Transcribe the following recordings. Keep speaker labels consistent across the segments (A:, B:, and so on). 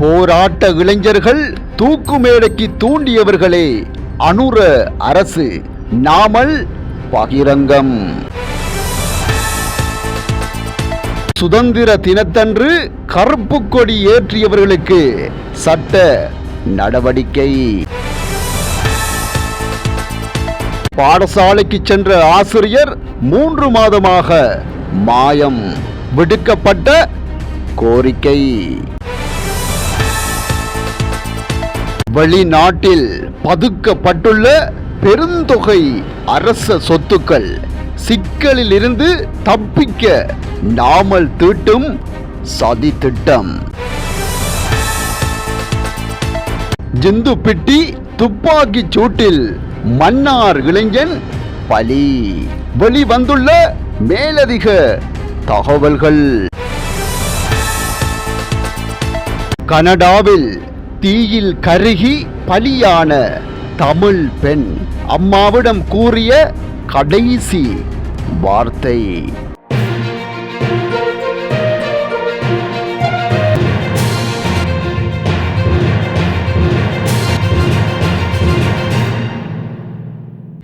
A: போராட்ட இளைஞர்கள் தூக்கு மேடைக்கு தூண்டியவர்களே அனுர அரசு நாமல் பகிரங்கம். சுதந்திர தினத்தன்று கருப்பு கொடி ஏற்றியவர்களுக்கு சட்ட நடவடிக்கை. பாடசாலைக்கு சென்ற ஆசிரியர் மூன்று மாதமாக மாயம் விடுக்கப்பட்ட கோரிக்கை. வெளிநாட்டில் பதுக்கப்பட்டுள்ள பெருந்தொகை அரச சொத்துக்கள் சிக்கலில் இருந்து தப்பிக்க நாமல் தீட்டும் சதி திட்டம். ஜிந்துப்பிட்டி துப்பாக்கி சூட்டில் மன்னார் இளைஞன் பலி. வெளிவந்துள்ள மேலதிக தகவல்கள். கனடாவில் தீயில் கருகி பலியான தமிழ் பெண் அம்மாவிடம் கூறிய கடைசி வார்த்தை.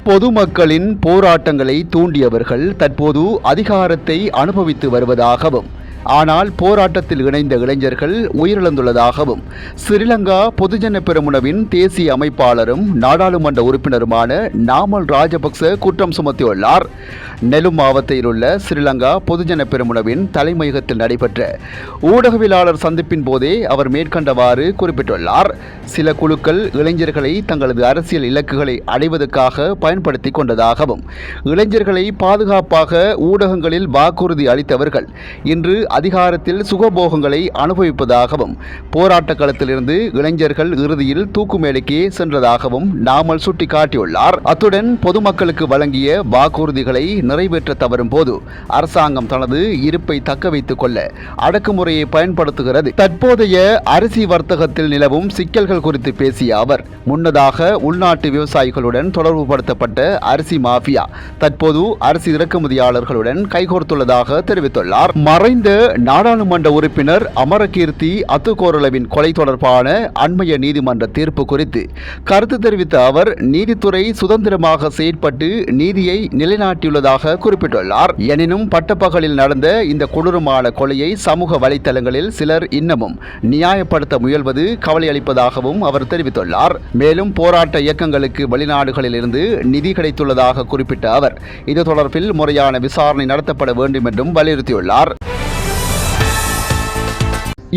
A: பொதுமக்களின் போராட்டங்களை தூண்டியவர்கள் தற்போது அதிகாரத்தை அனுபவித்து வருவதாகவும் ஆனால் போராட்டத்தில் இணைந்த இளைஞர்கள் உயிரிழந்துள்ளதாகவும் ஸ்ரீலங்கா பொதுஜன பெருமுனவின் தேசிய அமைப்பாளரும் நாடாளுமன்ற உறுப்பினருமான நாமல் ராஜபக்ச குற்றம் சுமத்தியுள்ளார். நெலும் மாவட்டத்தில் உள்ள ஸ்ரீலங்கா பொதுஜன பெருமுனவின் தலைமையகத்தில் நடைபெற்ற ஊடகவியலாளர் சந்திப்பின் போதே அவர் மேற்கண்டவாறு குறிப்பிட்டுள்ளார். சில குழுக்கள் இளைஞர்களை தங்களது அரசியல் இலக்குகளை அடைவதற்காக பயன்படுத்தி கொண்டதாகவும் இளைஞர்களை பாதுகாப்பாக ஊடகங்களில் வாக்குறுதி அளித்தவர்கள் இன்று அதிகாரத்தில் சுகபோகங்களை அனுபவிப்பதாகவும் போராட்ட களத்திலிருந்து இளைஞர்கள் இறுதியில் தூக்கு மேடைக்கு சென்றதாகவும் நாமல் சுட்டிக்காட்டியுள்ளார். அத்துடன் பொதுமக்களுக்கு வழங்கிய வாக்குறுதிகளை நிறைவேற்ற தவறும் போது அரசாங்கம் தனது இருப்பை தக்க வைத்துக் கொள்ள அடக்குமுறையை பயன்படுத்துகிறது. தற்போதைய அரிசி வர்த்தகத்தில் நிலவும் சிக்கல்கள் குறித்து பேசிய அவர் முன்னதாக உள்நாட்டு விவசாயிகளுடன் தொடர்புபடுத்தப்பட்ட அரிசி மாஃபியா தற்போது அரிசி இறக்குமதியாளர்களுடன் கைகோர்த்துள்ளதாக தெரிவித்துள்ளார். மறைந்த நாடாளுமன்ற உறுப்பினர் அமரகீர்த்தி அத்துக்கோரளவின் கொலை தொடர்பான அண்மைய நீதிமன்ற தீர்ப்பு குறித்து கருத்து தெரிவித்த அவர் நீதித்துறை சுதந்திரமாக செயற்பட்டு நீதியை நிலைநாட்டியுள்ளதாக குறிப்பிட்டுள்ளார். எனினும் பட்டப்பகலில் நடந்த இந்த கொடூரமான கொலையை சமூக வலைத்தளங்களில் சிலர் இன்னமும் நியாயப்படுத்த முயல்வது கவலையளிப்பதாகவும் அவர் தெரிவித்துள்ளார். மேலும் போராட்ட இயக்கங்களுக்கு வெளிநாடுகளில் இருந்து நிதி கிடைத்துள்ளதாக குறிப்பிட்ட அவர் இது தொடர்பில் முறையான விசாரணை நடத்தப்பட வேண்டும் என்றும் வலியுறுத்தியுள்ளார்.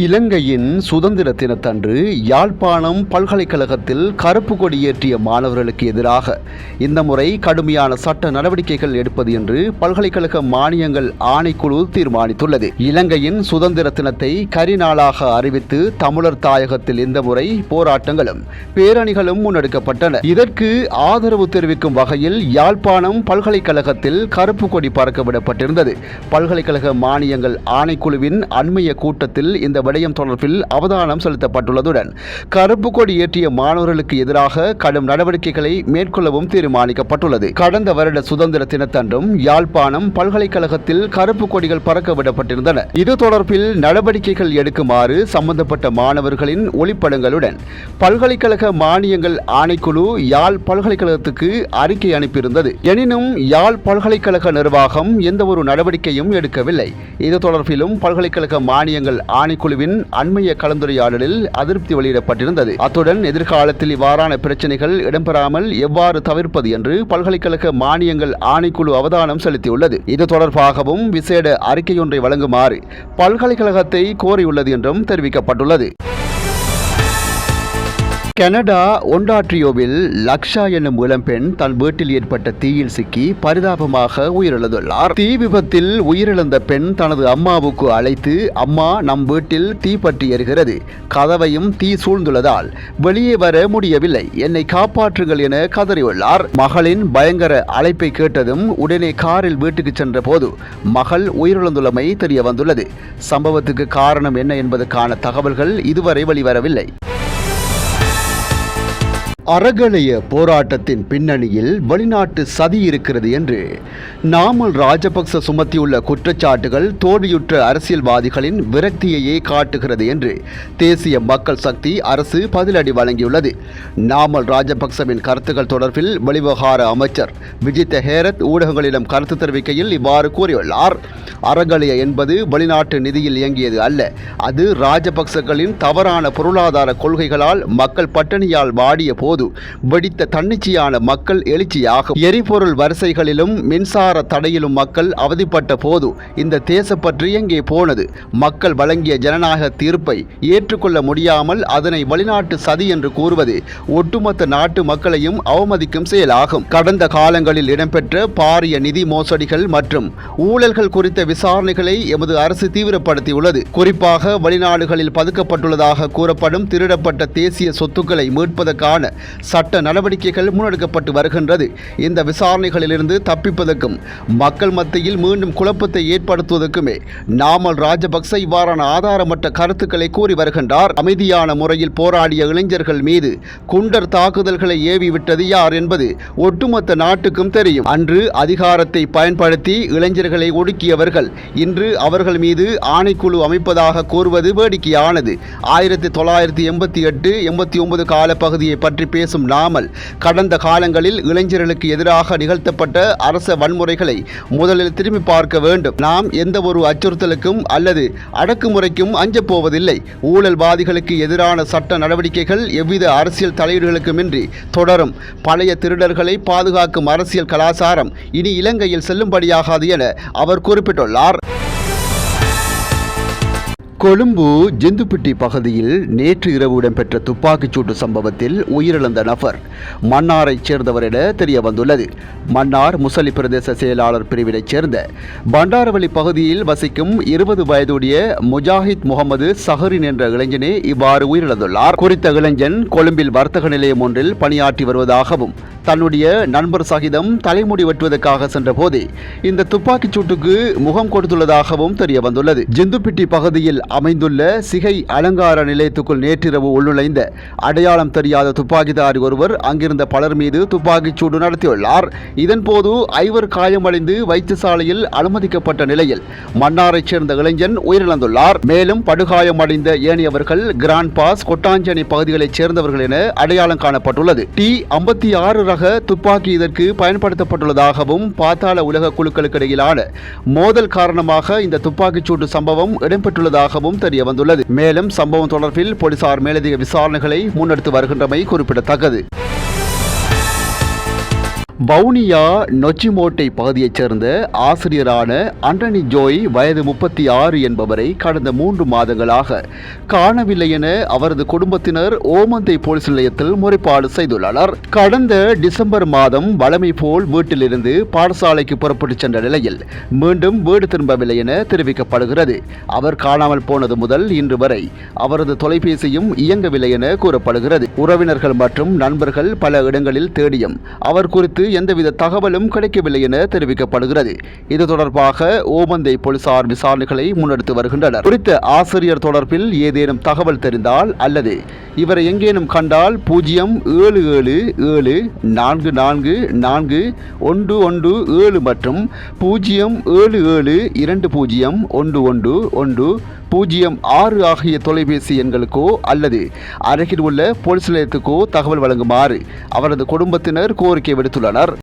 A: இலங்கையின் சுதந்திர தினத்தன்று யாழ்ப்பாணம் பல்கலைக்கழகத்தில் கருப்பு கொடி ஏற்றிய மாணவர்களுக்கு எதிராக இந்த முறை கடுமையான சட்ட நடவடிக்கைகள் எடுப்பது என்று பல்கலைக்கழக மானியங்கள் ஆணைக்குழு தீர்மானித்துள்ளது. இலங்கையின் சுதந்திர தினத்தை கரிநாளாக அறிவித்து தமிழர் தாயகத்தில் இந்த முறை போராட்டங்களும் பேரணிகளும் முன்னெடுக்கப்பட்டன. இதற்கு ஆதரவு தெரிவிக்கும் வகையில் யாழ்ப்பாணம் பல்கலைக்கழகத்தில் கருப்பு கொடி பறக்க விடப்பட்டிருந்தது. பல்கலைக்கழக மானியங்கள் ஆணைக்குழுவின் அண்மைய கூட்டத்தில் இந்த விடயம் தொடர்பில் அவதானம் செலுத்தப்பட்டுள்ளதுடன் கருப்பு கொடி ஏற்றிய மாணவர்களுக்கு எதிராக கடும் நடவடிக்கைகளை மேற்கொள்ளவும் தீர்மானிக்கப்பட்டுள்ளது. கடந்த வருட சுதந்திர தினத்தன்றும் யாழ்ப்பாணம் பல்கலைக்கழகத்தில் கருப்பு கொடிகள் பறக்க விடப்பட்டிருந்தன. இது தொடர்பில் நடவடிக்கைகள் எடுக்குமாறு சம்பந்தப்பட்ட மாணவர்களின் ஒளிப்படங்களுடன் பல்கலைக்கழக மானியங்கள் ஆணைக்குழு யாழ் பல்கலைக்கழகத்துக்கு அறிக்கை அனுப்பியிருந்தது. எனினும் யாழ் பல்கலைக்கழக நிர்வாகம் எந்தவொரு நடவடிக்கையும் எடுக்கவில்லை. இது தொடர்பிலும் பல்கலைக்கழக மானியங்கள் ஆணைக்குழு குழுவின் அண்மைய கலந்துரையாடலில் அதிருப்தி வெளியிடப்பட்டிருந்தது. அத்துடன் எதிர்காலத்தில் இவ்வாறான பிரச்சனைகள் இடம்பெறாமல் எவ்வாறு தவிர்ப்பது என்று பல்கலைக்கழக மானியங்கள் ஆணைக்குழு அவதானம் செலுத்தியுள்ளது. இது தொடர்பாகவும் விசேட அறிக்கையொன்றை வழங்குமாறு பல்கலைக்கழகத்தை கோரியுள்ளது என்றும் தெரிவிக்கப்பட்டுள்ளது. கனடா ஒன்டாட்ரியோவில் லக்ஷா என்னும் இளம்பெண் தன் வீட்டில் ஏற்பட்ட தீயில் சிக்கி பரிதாபமாக உயிரிழந்துள்ளார். தீ விபத்தில் உயிரிழந்த பெண் தனது அம்மாவுக்கு அழைத்து அம்மா நம் வீட்டில் தீ பற்றி எறுகிறது கதவையும் தீ சூழ்ந்துள்ளதால் வெளியே வர முடியவில்லை. என்னை காப்பாற்றுங்கள் என கதறியுள்ளார். மகளின் பயங்கர அழைப்பை கேட்டதும் உடனே காரில் வீட்டுக்கு சென்ற போது மகள் உயிரிழந்துள்ளமை தெரிய வந்துள்ளது சம்பவத்துக்கு காரணம் என்ன என்பதற்கான தகவல்கள் இதுவரை வெளிவரவில்லை. அறகலைய போராட்டத்தின் பின்னணியில் வெளிநாட்டு சதி இருக்கிறது என்று நாமல் ராஜபக்ச சுமத்தியுள்ள குற்றச்சாட்டுகள் தோல்வியுற்ற அரசியல்வாதிகளின் விரக்தியையே காட்டுகிறது என்று தேசிய மக்கள் சக்தி அரசு பதிலடி வழங்கியுள்ளது. நாமல் ராஜபக்சவின் கருத்துக்கள் தொடர்பில் வெளிவகார அமைச்சர் விஜித்த ஹேரத் ஊடகங்களிடம் கருத்து தெரிவிக்கையில் இவ்வாறு கூறியுள்ளார். அறகலைய என்பது வெளிநாட்டு நிதியில் இயங்கியது அல்ல. அது ராஜபக்சகளின் தவறான பொருளாதார கொள்கைகளால் மக்கள் பட்டினியால் வாடிய போது வெடித்த தன்னிச்சையான மக்கள் எழுச்சியாகும். எரிபொருள் வரிசைகளிலும் மின்சார தடையிலும் மக்கள் அவதிப்பட்ட போது இந்த தேசப்பற்று எங்கே போனது? மக்கள் வழங்கிய ஜனநாயக தீர்ப்பை ஏற்றுக்கொள்ள முடியாமல் அதனை வெளிநாட்டு சதி என்று கூறுவது ஒட்டுமொத்த நாட்டு மக்களையும் அவமதிக்கும் செயலாகும். கடந்த காலங்களில் இடம்பெற்ற பாரிய நிதி மோசடிகள் மற்றும் ஊழல்கள் குறித்த விசாரணைகளை எமது அரசு தீவிரப்படுத்தியுள்ளது. குறிப்பாக வெளிநாடுகளில் பதுக்கப்பட்டுள்ளதாக கூறப்படும் திருடப்பட்ட தேசிய சொத்துக்களை மீட்பதற்கான சட்ட நடவடிக்கைகள் முன்னெடுக்கப்பட்டு வருகின்றது. இந்த விசாரணைகளிலிருந்து தப்பிப்பதற்கும் மக்கள் மத்தியில் மீண்டும் குழப்பத்தை ஏற்படுத்துவதற்குமே நாமல் ராஜபக்ச இவ்வாறான ஆதாரமற்ற கருத்துக்களை கூறி வருகின்றார். அமைதியான முறையில் போராடிய இளைஞர்கள் மீது குண்டர் தாக்குதல்களை ஏவிவிட்டது யார் என்பது ஒட்டுமொத்த நாட்டுக்கும் தெரியும். அன்று அதிகாரத்தை பயன்படுத்தி இளைஞர்களை ஒடுக்கியவர்கள் இன்று அவர்கள் மீது ஆணைக்குழு அமைப்பதாக கூறுவது வேடிக்கையானது. ஆயிரத்தி தொள்ளாயிரத்தி எண்பத்தி எட்டு எண்பத்தி ஒன்பது காலப்பகுதியை பற்றி பேசும் நாமல். கடந்த காலங்களில் இளைஞர்களுக்கு எதிராக நிகழ்த்தப்பட்ட அரச வன்முறைகளை முதலில் திரும்பி பார்க்க வேண்டும். நாம் எந்த ஒரு அச்சுறுத்தலுக்கும் அல்லது அடக்குமுறைக்கும் அஞ்சப் போவதில்லை. ஊழல்வாதிகளுக்கு எதிரான சட்ட நடவடிக்கைகள் எவ்வித அரசியல் தலையீடுகளுக்குமின்றி தொடரும். பழைய திருடர்களை பாதுகாக்கும் அரசியல் கலாச்சாரம் இனி இலங்கையில் செல்லும்படியாகாது என அவர் குறிப்பிட்டுள்ளார். கொழும்பு ஜிந்துப்பிட்டி பகுதியில் நேற்று இரவு இடம்பெற்ற துப்பாக்கிச்சூட்டு சம்பவத்தில் உயிரிழந்த நபர் மன்னாரைச் சேர்ந்தவர் என தெரிய வந்துள்ளது மன்னார் முசலி பிரதேச செயலாளர் பிரிவினைச் சேர்ந்த பண்டாரவளி பகுதியில் வசிக்கும் இருபது வயதுடைய முஜாஹித் முகமது சஹரின் என்ற இளைஞனே இவ்வாறு உயிரிழந்துள்ளார். குறித்த இளைஞன் கொழும்பில் வர்த்தக நிலையம் ஒன்றில் பணியாற்றி வருவதாகவும் தன்னுடைய நண்பர் சகிதம் தலைமுடி வெட்டுவதற்காக சென்றபோதே இந்த துப்பாக்கிச் சூட்டுக்கு முகம் கொடுத்துள்ளதாகவும் தெரிய வந்துள்ளது ஜிந்துப்பிட்டி பகுதியில் அமைந்துள்ள சிகை அலங்கார நிலையத்துக்குள் நேற்றிரவு உள்நுழைந்த அடையாளம் தெரியாத துப்பாக்கிதாரி ஒருவர் அங்கிருந்த பலர் மீது துப்பாக்கிச் சூடு நடத்தியுள்ளார். இதன்போது ஐவர் காயமடைந்து வைத்தியசாலையில் அனுமதிக்கப்பட்ட நிலையில் மன்னாரைச் சேர்ந்த இளைஞன் உயிரிழந்துள்ளார். மேலும் படுகாயமடைந்த ஏனையவர்கள் கிராண்ட் பாஸ் கொட்டாஞ்சேனை பகுதிகளைச் சேர்ந்தவர்கள் என அடையாளம் காணப்பட்டுள்ளது. டி ஐம்பத்தி ஆறு ரக துப்பாக்கி இதற்கு பயன்படுத்தப்பட்டுள்ளதாகவும் பாத்தாள உலக குழுக்களுக்கு இடையிலான மோதல் காரணமாக இந்த துப்பாக்கிச் சூட்டு சம்பவம் இடம்பெற்றுள்ளதாகவும் தெரிய வந்துள்ளது மேலும் சம்பவம் தொடர்பில் போலீசார் மேலதிக விசாரணைகளை முன்னெடுத்து வருகின்றமை குறிப்பிடத்தக்கது. வவுனியா நொச்சிமோட்டை பகுதியைச் சேர்ந்த ஆசிரியரான அண்டனி ஜோய் வயது முப்பத்தி ஆறு என்பவரை கடந்த மூன்று மாதங்களாக காணவில்லை என அவரது குடும்பத்தினர் ஓமந்தை போலீஸ் நிலையத்தில் முறைப்பாடு செய்துள்ளனர். கடந்த டிசம்பர் மாதம் வழமை போல் வீட்டிலிருந்து பாடசாலைக்கு புறப்பட்டுச் சென்ற நிலையில் மீண்டும் வீடு திரும்பவில்லை என தெரிவிக்கப்படுகிறது. அவர் காணாமல் போனது முதல் இன்று வரை அவரது தொலைபேசியும் இயங்கவில்லை என கூறப்படுகிறது. உறவினர்கள் மற்றும் நண்பர்கள் பல இடங்களில் தேடியும் அவர் குறித்து எந்தவித தகவலும் கிடைக்கவில்லை என தெரிவிக்கப்படுகிறது. இது தொடர்பாக ஓமந்தை போலீசார் விசாரணைகளை முன்னெடுத்து வருகின்றனர். குறித்த ஆசிரியர் தொடர்பில் ஏதேனும் தகவல் தெரிந்தால் அல்லது இவரை எங்கேனும் கண்டால் பூஜ்ஜியம் ஏழு ஏழு ஏழு நான்கு நான்கு நான்கு ஒன்று ஒன்று ஏழு மற்றும் பூஜ்ஜியம் ஏழு ஏழு இரண்டு பூஜ்ஜியம் ஒன்று ஒன்று ஒன்று பூஜ்ஜியம் ஆறு ஆகிய தொலைபேசி எண்களுக்கோ அல்லது அருகில் உள்ள போலீஸ் நிலையத்துக்கோ தகவல் வழங்குமாறு அவரது குடும்பத்தினர் கோரிக்கை விடுத்துள்ளனர்.